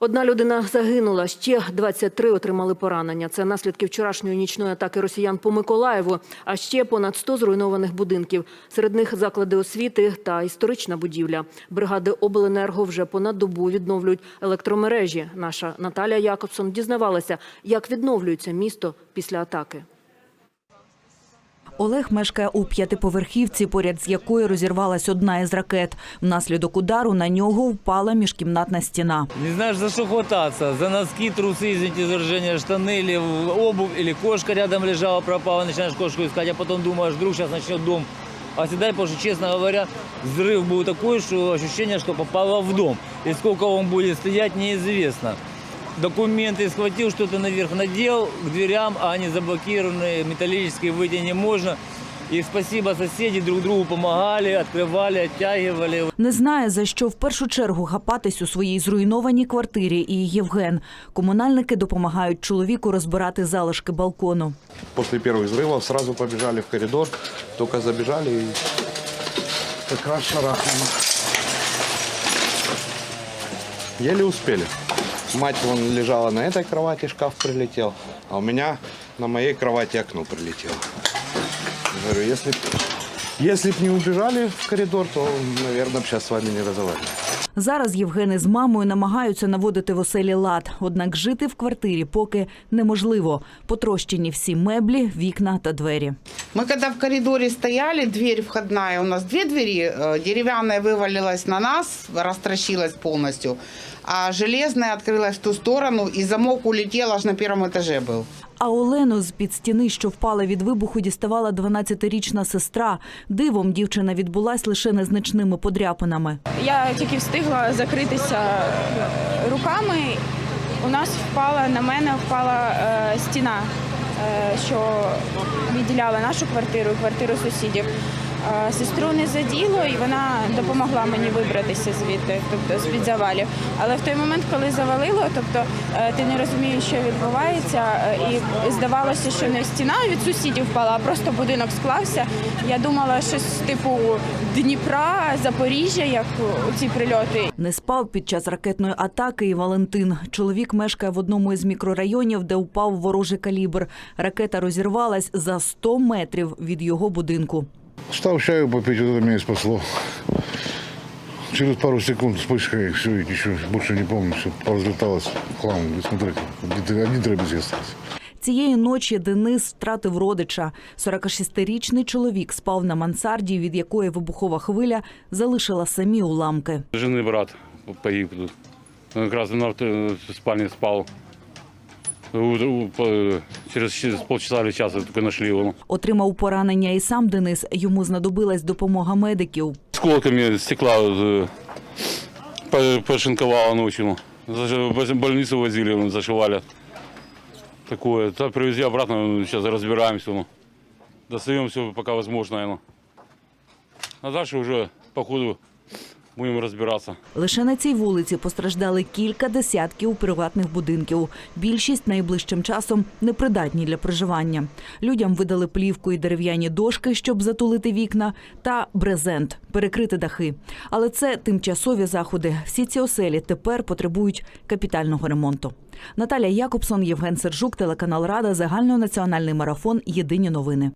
Одна людина загинула, ще 23 отримали поранення. Це наслідки вчорашньої нічної атаки росіян по Миколаєву, а ще понад 100 зруйнованих будинків. Серед них заклади освіти та історична будівля. Бригади обленерго вже понад добу відновлюють електромережі. Наша Наталія Якобсон дізнавалася, як відновлюється місто після атаки. Олег мешкає у п'ятиповерхівці, поряд з якою розірвалась одна із ракет. Внаслідок удару на нього впала міжкімнатна стіна. Не знаешь, за что хвататься. За носки, трусы, извините за выражение, штаны или обувь, или кошка рядом лежала, пропала, начинаешь кошку искать, а потом думаешь, вдруг сейчас начнет дом оседать, потому что, честно говоря, взрыв был такой, что ощущение, что попало в дом. И сколько он будет стоять, неизвестно. Документы схватил, что-то наверх надел к дверям, а они заблокированы, металлические выйти не можно. И спасибо, соседи друг другу помогали, открывали, оттягивали. Не знає, за що в першу чергу хапатись у своїй зруйнованій квартирі і Євген. Комунальники допомагають чоловіку розбирати залишки балкону. После первых взрывов сразу побежали в коридор, только забежали и как раз шарахнуло. Еле успели. Мать вон лежала на этой кровати, шкаф прилетел, а у меня на моей кровати окно прилетело. Говорю, если, если б не убежали в коридор, то, наверное, сейчас с вами не разговаривали. Зараз Євген із мамою намагаються наводити в оселі лад, однак жити в квартирі поки неможливо. Потрощені всі меблі, вікна та двері. Мы когда в коридоре стояли, дверь входная, у нас две двери, э, деревянная вывалилась на нас, растращилась полностью, а железная открылась в ту сторону, и замок улетел, аж на первом этаже был. А Олену з під стіни, що впала від вибуху, діставала 12-річна сестра. Дивом дівчина відбулась лише незначними подряпинами. Я тільки встигла закритися руками. У нас впала на мене впала е, стіна, е, що відділяла нашу квартиру і квартиру сусідів. Е, сестру не заділо, і вона допомогла мені вибратися звідти, тобто з-під завалів. Але в той момент, коли завалило, тобто е, ти не розумієш, що відбувається, е, і здавалося, що не стіна від сусідів впала, а просто будинок склався. Я думала, щось типу Дніпра, Запоріжжя, як ці прильоти. Не спав під час ракетної атаки і Валентин. Чоловік мешкає в одному із мікрорайонів, де впав ворожий калібр. Ракета розірвалась за 100 метрів від його будинку. Стал чаю попить, вот это меня и спасло. Через пару секунд вспышка, и все, и ничего, больше не помню, все поразлеталось в хлам. Вы смотрите, один, один требуз остался. Цієї ночі Денис втратив родича. 46-річний чоловік спав на мансарді, від якої вибухова хвиля залишила самі уламки. Жены брат погиб тут. Он как раз на авто- в спальне спал. У- у- по- Через щ- полчаса или часа только нашли его. Отримав поранення і сам Денис. Йому знадобилась допомога медиків. Сколками стекла э, по- пошинковало ночью. В больницу возили, зашивали. Такое. Так привезли обратно, сейчас разбираемся. ну. Достаем все, возможно. ну. А дальше уже по ходу будем разбираться. Лише на цій вулиці постраждали кілька десятків приватних будинків. Більшість найближчим часом непридатні для проживання. Людям видали плівку і дерев'яні дошки, щоб затулити вікна, та брезент перекрити дахи. Але це тимчасові заходи. Всі ці оселі тепер потребують капітального ремонту. Наталя Якобсон, Євген Сержук, телеканал Рада, загальнонаціональний марафон. Єдині новини.